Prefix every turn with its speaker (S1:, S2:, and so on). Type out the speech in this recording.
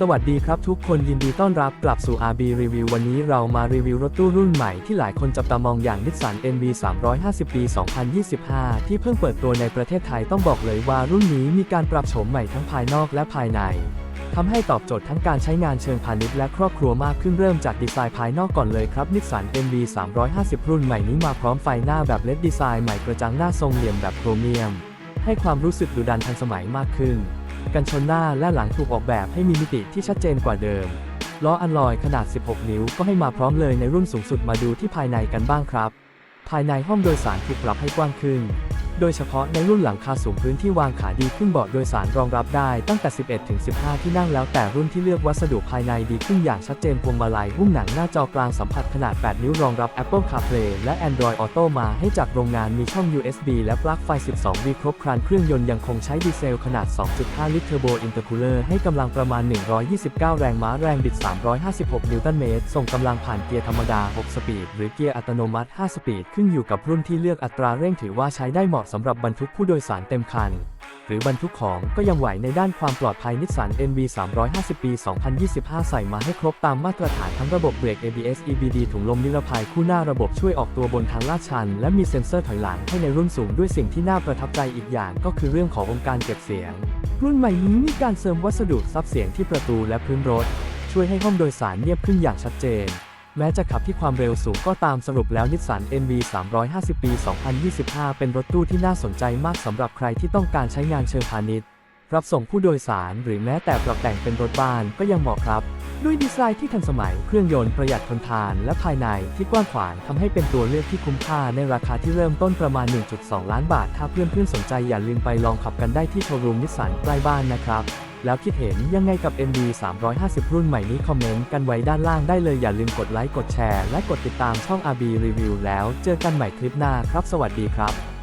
S1: สวัสดีครับทุกคนยินดีต้อนรับกลับสู่ RB Review วันนี้เรามารีวิวรถตู้รุ่นใหม่ที่หลายคนจับตามองอย่างนิสสัน NV 350 ปี 2025 ที่เพิ่งเปิดตัวในประเทศไทยต้องบอกเลยว่ารุ่นนี้มีการปรับโฉมใหม่ทั้งภายนอกและภายในทำให้ตอบโจทย์ทั้งการใช้งานเชิงพาณิชย์และครอบครัวมากขึ้นเริ่มจากดีไซน์ภายนอกก่อนเลยครับนิสสัน NV 350 รุ่นใหม่นี้มาพร้อมไฟหน้าแบบเลดดีไซน์ใหม่กระจังหน้าทรงเหลี่ยมแบบโครเมียม ให้ความรู้สึกดุดันทันสมัยมากขึ้น กันชนหน้าและหลังถูกออกแบบให้มีมิติที่ชัดเจนกว่าเดิม ล้ออัลลอยขนาด 16 นิ้วก็ให้มาพร้อมเลยในรุ่นสูงสุดมาดูที่ภายในกันบ้างครับ ภายในห้องโดยสารถูกปรับให้กว้างขึ้น โดยเฉพาะในรุ่นหลังคาสูงพื้นที่วางขาดีขึ้นเบาะโดยสารรองรับได้ตั้งแต่ 11 ถึง 15 ที่นั่งแล้วแต่รุ่นที่เลือกวัสดุภายในดีขึ้นอย่างชัดเจนพวงมาลัยหุ้มหนังหน้าจอกลางสัมผัสขนาด 8 นิ้วรองรับ Apple CarPlay และ Android Auto มาให้จากโรงงานมีช่อง USB และปลั๊กไฟ 12 V ครบครันเครื่องยนต์ยังคงใช้ดีเซลขนาด 2.5 ลิตรเทอร์โบอินเตอร์คูลเลอร์ให้กำลังประมาณ 129 แรงม้าแรงบิด 356 นิวตันเมตรส่งกำลังผ่านเกียร์ธรรมดา 6 สปีด หรือเกียร์อัตโนมัติ 5 สปีดขึ้นอยู่กับรุ่นที่เลือกอัตราเร่งถือว่าใช้ได้เหมาะสำหรับบรรทุกผู้โดยสารเต็มคัน หรือบรรทุกของก็ยังไหวในด้านความปลอดภัยนิสสัน NV 350 ปี 2025 ใส่มาให้ครบตามมาตรฐานทั้งระบบเบรก ABS EBD ถุงลมนิรภัยคู่หน้าระบบช่วยออกตัวบนทางลาดชัน และมีเซ็นเซอร์ถอยหลังให้ในรุ่นสูงด้วยสิ่งที่น่าประทับใจอีกอย่างก็คือเรื่องขององค์การเก็บเสียง รุ่นใหม่นี้มีการเสริมวัสดุซับเสียงที่ประตูและพื้นรถ ช่วยให้ห้องโดยสารเงียบขึ้นอย่างชัดเจน แม้จะขับที่ความเร็วสูงก็ตามสรุปแล้วนิสสัน NV 350 ปี 2025 เป็นรถตู้ที่น่าสนใจมากสำหรับใครที่ต้องการใช้งานเชิงพาณิชย์ รับส่งผู้โดยสารหรือแม้แต่ปรับแต่งเป็นรถบ้านก็ยังเหมาะครับ ด้วยดีไซน์ที่ทันสมัยเครื่องยนต์ประหยัดทนทาน และภายในที่กว้างขวางทำให้เป็นตัวเลือกที่คุ้มค่าในราคาที่เริ่มต้นประมาณ 1.2 ล้านบาท ถ้าเพื่อนๆสนใจอย่าลืมไปลองขับกันได้ที่โชว์รูมนิสสันใกล้บ้านนะครับ แล้วคิดเห็นยังไงกับ MD 350 รุ่นใหม่นี้คอมเมนต์กันไว้ด้านล่างได้เลยอย่าลืมกดไลค์กดแชร์ และกดติดตามช่อง RB Review แล้วเจอกันใหม่คลิปหน้าครับ สวัสดีครับ